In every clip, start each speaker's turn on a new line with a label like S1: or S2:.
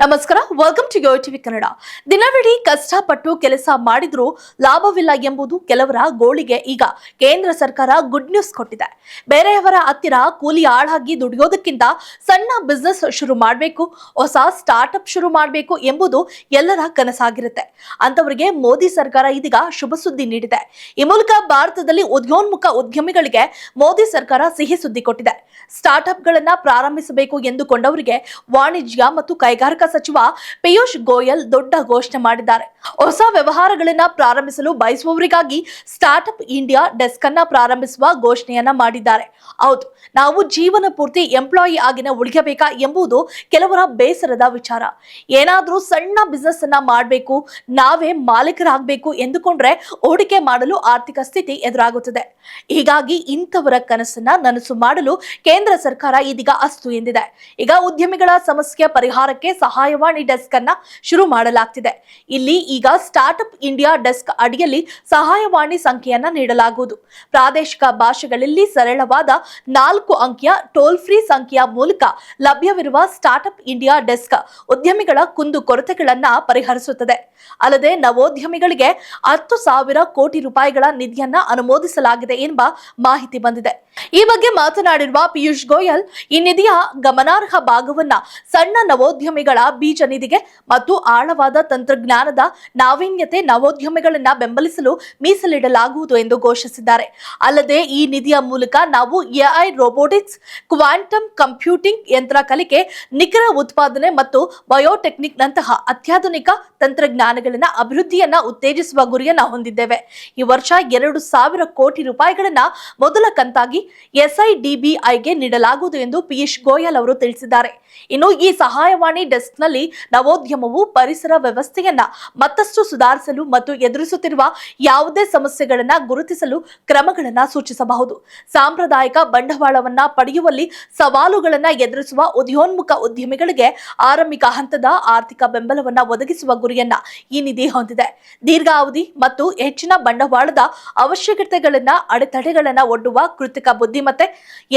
S1: ನಮಸ್ಕಾರ welcome to Yo TV Kannada ದಿನವಿಡೀ ಕಷ್ಟಪಟ್ಟು ಕೆಲಸ ಮಾಡಿದ್ರೂ ಲಾಭವಿಲ್ಲ ಎಂಬುದು ಕೆಲವರ ಗೋಳಿಗೆ ಈಗ ಕೇಂದ್ರ ಸರ್ಕಾರ ಗುಡ್ ನ್ಯೂಸ್ ಕೊಟ್ಟಿದೆ. ಬೇರೆಯವರ ಹತ್ತಿರ ಕೂಲಿ ಆಳಾಗಿ ದುಡಿಯೋದಕ್ಕಿಂತ ಸಣ್ಣ ಬಿಸ್ನೆಸ್ ಶುರು ಮಾಡಬೇಕು, ಹೊಸ ಸ್ಟಾರ್ಟ್ಅಪ್ ಶುರು ಮಾಡಬೇಕು ಎಂಬುದು ಎಲ್ಲರ ಕನಸಾಗಿರುತ್ತೆ. ಅಂತವರಿಗೆ ಮೋದಿ ಸರ್ಕಾರ ಇದೀಗ ಶುಭ ಸುದ್ದಿ ನೀಡಿದೆ. ಈ ಮೂಲಕ ಭಾರತದಲ್ಲಿ ಉದ್ಯೋನ್ಮುಖ ಉದ್ಯಮಿಗಳಿಗೆ ಮೋದಿ ಸರ್ಕಾರ ಸಿಹಿ ಸುದ್ದಿ ಕೊಟ್ಟಿದೆ. ಸ್ಟಾರ್ಟ್ಅಪ್ ಗಳನ್ನ ಪ್ರಾರಂಭಿಸಬೇಕು ಎಂದುಕೊಂಡವರಿಗೆ ವಾಣಿಜ್ಯ ಮತ್ತು ಕೈಗಾರಿಕಾ ಸಚಿವ ಪಿಯೂಷ್ ಗೋಯಲ್ ದೊಡ್ಡ ಘೋಷಣೆ ಮಾಡಿದ್ದಾರೆ. ಹೊಸ ವ್ಯವಹಾರಗಳನ್ನ ಪ್ರಾರಂಭಿಸಲು ಬಯಸುವವರಿಗಾಗಿ ಸ್ಟಾರ್ಟ್ಅಪ್ ಇಂಡಿಯಾ ಡೆಸ್ಕ್ ಅನ್ನ ಪ್ರಾರಂಭಿಸುವ ಘೋಷಣೆಯನ್ನ ಮಾಡಿದ್ದಾರೆ. ಹೌದು, ನಾವು ಜೀವನ ಪೂರ್ತಿ ಎಂಪ್ಲಾಯಿ ಆಗಿನ ಉಳಿಯಬೇಕಾ ಎಂಬುದು ಕೆಲವರ ಬೇಸರದ ವಿಚಾರ. ಏನಾದರೂ ಸಣ್ಣ ಬಿಸ್ನೆಸ್ ಅನ್ನ ಮಾಡಬೇಕು, ನಾವೇ ಮಾಲೀಕರಾಗಬೇಕು ಎಂದುಕೊಂಡ್ರೆ ಹೂಡಿಕೆ ಮಾಡಲು ಆರ್ಥಿಕ ಸ್ಥಿತಿ ಎದುರಾಗುತ್ತದೆ. ಹೀಗಾಗಿ ಇಂಥವರ ಕನಸನ್ನ ನನಸು ಮಾಡಲು ಕೇಂದ್ರ ಸರ್ಕಾರ ಇದೀಗ ಅಸ್ತು ಎಂದಿದೆ. ಈಗ ಉದ್ಯಮಿಗಳ ಸಮಸ್ಯೆ ಪರಿಹಾರಕ್ಕೆ ಸಹಾಯವಾಣಿ ಡೆಸ್ಕ್ ಅನ್ನ ಶುರು ಮಾಡಲಾಗ್ತಿದೆ. ಇಲ್ಲಿ ಈಗ ಸ್ಟಾರ್ಟ್ಅಪ್ ಇಂಡಿಯಾ ಡೆಸ್ಕ್ ಅಡಿಯಲ್ಲಿ ಸಹಾಯವಾಣಿ ಸಂಖ್ಯೆಯನ್ನ ನೀಡಲಾಗುವುದು. ಪ್ರಾದೇಶಿಕ ಭಾಷೆಗಳಲ್ಲಿ ಸರಳವಾದ ನಾಲ್ಕು ಅಂಕಿಯ ಟೋಲ್ ಫ್ರೀ ಸಂಖ್ಯೆಯ ಮೂಲಕ ಲಭ್ಯವಿರುವ ಸ್ಟಾರ್ಟ್ಅಪ್ ಇಂಡಿಯಾ ಡೆಸ್ಕ್ ಉದ್ಯಮಿಗಳ ಕುಂದು ಕೊರತೆಗಳನ್ನ ಪರಿಹರಿಸುತ್ತದೆ. ಅಲ್ಲದೆ ನವೋದ್ಯಮಿಗಳಿಗೆ ಹತ್ತು ಸಾವಿರ ಕೋಟಿ ರೂಪಾಯಿಗಳ ನಿಧಿಯನ್ನ ಅನುಮೋದಿಸಲಾಗಿದೆ ಎಂಬ ಮಾಹಿತಿ ಬಂದಿದೆ. ಈ ಬಗ್ಗೆ ಮಾತನಾಡಿರುವ ಪಿಯೂಷ್ ಗೋಯಲ್, ಈ ನಿಧಿಯ ಗಮನಾರ್ಹ ಭಾಗವನ್ನ ಸಣ್ಣ ನವೋದ್ಯಮಿಗಳ ಬೀಜ ನಿಧಿಗೆ ಮತ್ತು ಆಳವಾದ ತಂತ್ರಜ್ಞಾನದ ನಾವೀನ್ಯತೆ ನವೋದ್ಯಮಿಗಳನ್ನ ಬೆಂಬಲಿಸಲು ಮೀಸಲಿಡಲಾಗುವುದು ಎಂದು ಘೋಷಿಸಿದ್ದಾರೆ. ಅಲ್ಲದೆ ಈ ನಿಧಿಯ ಮೂಲಕ ನಾವು ಎಐ ರೋಬೋಟಿಕ್ಸ್, ಕ್ವಾಂಟಮ್ ಕಂಪ್ಯೂಟಿಂಗ್ ಯಂತ್ರ ಕಲಿಕೆ, ನಿಖರ ಉತ್ಪಾದನೆ ಮತ್ತು ಬಯೋಟೆಕ್ನಿಕ್ ನಂತಹ ಅತ್ಯಾಧುನಿಕ ತಂತ್ರಜ್ಞಾನಗಳನ್ನ ಅಭಿವೃದ್ಧಿಯನ್ನ ಉತ್ತೇಜಿಸುವ ಗುರಿಯನ್ನ ಹೊಂದಿದ್ದೇವೆ. ಈ ವರ್ಷ ಎರಡು ಸಾವಿರ ಕೋಟಿ ರೂಪಾಯಿಗಳನ್ನ ಮೊದಲ ಕಂತಾಗಿ ಎಸ್ಐಡಿಬಿಐಗೆ ನೀಡಲಾಗುವುದು ಎಂದು ಪಿಯೂಷ್ ಗೋಯಲ್ ಅವರು ತಿಳಿಸಿದ್ದಾರೆ. ಇನ್ನು ಈ ಸಹಾಯವಾಣಿ ಡೆಸ್ಕ್ನಲ್ಲಿ ನವೋದ್ಯಮವು ಪರಿಸರ ವ್ಯವಸ್ಥೆಯನ್ನ ಮತ್ತಷ್ಟು ಸುಧಾರಿಸಲು ಮತ್ತು ಎದುರಿಸುತ್ತಿರುವ ಯಾವುದೇ ಸಮಸ್ಯೆಗಳನ್ನ ಗುರುತಿಸಲು ಕ್ರಮಗಳನ್ನ ಸೂಚಿಸಬಹುದು. ಸಾಂಪ್ರದಾಯಿಕ ಬಂಡವಾಳವನ್ನ ಪಡೆಯುವಲ್ಲಿ ಸವಾಲುಗಳನ್ನ ಎದುರಿಸುವ ಉದಯೋನ್ಮುಖ ಉದ್ಯಮಿಗಳಿಗೆ ಆರಂಭಿಕ ಹಂತದ ಆರ್ಥಿಕ ಬೆಂಬಲವನ್ನ ಒದಗಿಸುವ ಗುರಿಯನ್ನ ಈ ನಿಧಿ ಹೊಂದಿದೆ. ದೀರ್ಘಾವಧಿ ಮತ್ತು ಹೆಚ್ಚಿನ ಬಂಡವಾಳದ ಅವಶ್ಯಕತೆಗಳನ್ನ, ಅಡೆತಡೆಗಳನ್ನ ಒಡ್ಡುವ ಕೃತಕ ಬುದ್ಧಿಮತ್ತೆ,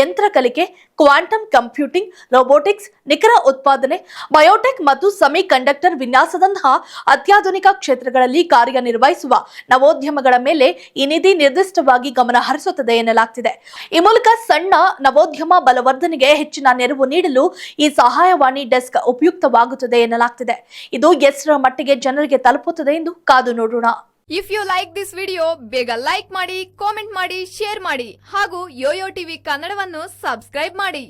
S1: ಯಂತ್ರ ಕಲಿಕೆ, ಕ್ವಾಂಟಮ್ ಕಂಪ್ಯೂಟಿಂಗ್, ರೋಬೋಟಿಕ್ಸ್, ನಿಖರ ಉತ್ಪಾದನೆ ಬಯೋಟೆಕ್ ಮತ್ತು ಸೆಮಿ ಕಂಡಕ್ಟರ್ ವಿನ್ಯಾಸದಂತಹ ಅತ್ಯಾಧುನಿಕ ಕ್ಷೇತ್ರಗಳಲ್ಲಿ ಕಾರ್ಯನಿರ್ವಹಿಸುವ ನವೋದ್ಯಮಗಳ ಮೇಲೆ ಈ ನಿಧಿ ನಿರ್ದಿಷ್ಟವಾಗಿ ಗಮನ ಹರಿಸುತ್ತದೆ ಎನ್ನಲಾಗ್ತಿದೆ. ಈ ಮೂಲಕ ಸಣ್ಣ ನವೋದ್ಯಮ ಬಲವರ್ಧನೆಗೆ ಹೆಚ್ಚಿನ ನೆರವು ನೀಡಲು ಈ ಸಹಾಯವಾಣಿ ಡೆಸ್ಕ್ ಉಪಯುಕ್ತವಾಗುತ್ತದೆ ಎನ್ನಲಾಗ್ತಿದೆ. ಇದು ಎಷ್ಟರ ಮಟ್ಟಿಗೆ ಜನರಿಗೆ ತಲುಪುತ್ತದೆ ಎಂದು ಕಾದು ನೋಡೋಣ.
S2: If you like this video ಬೇಗ ಲೈಕ್ ಮಾಡಿ ಕಾಮೆಂಟ್ ಮಾಡಿ ಶೇರ್ ಮಾಡಿ ಹಾಗೂ ಯೋಯೋ ಟಿವಿ ಕನ್ನಡವನ್ನು ಸಬ್ಸ್ಕ್ರೈಬ್ ಮಾಡಿ.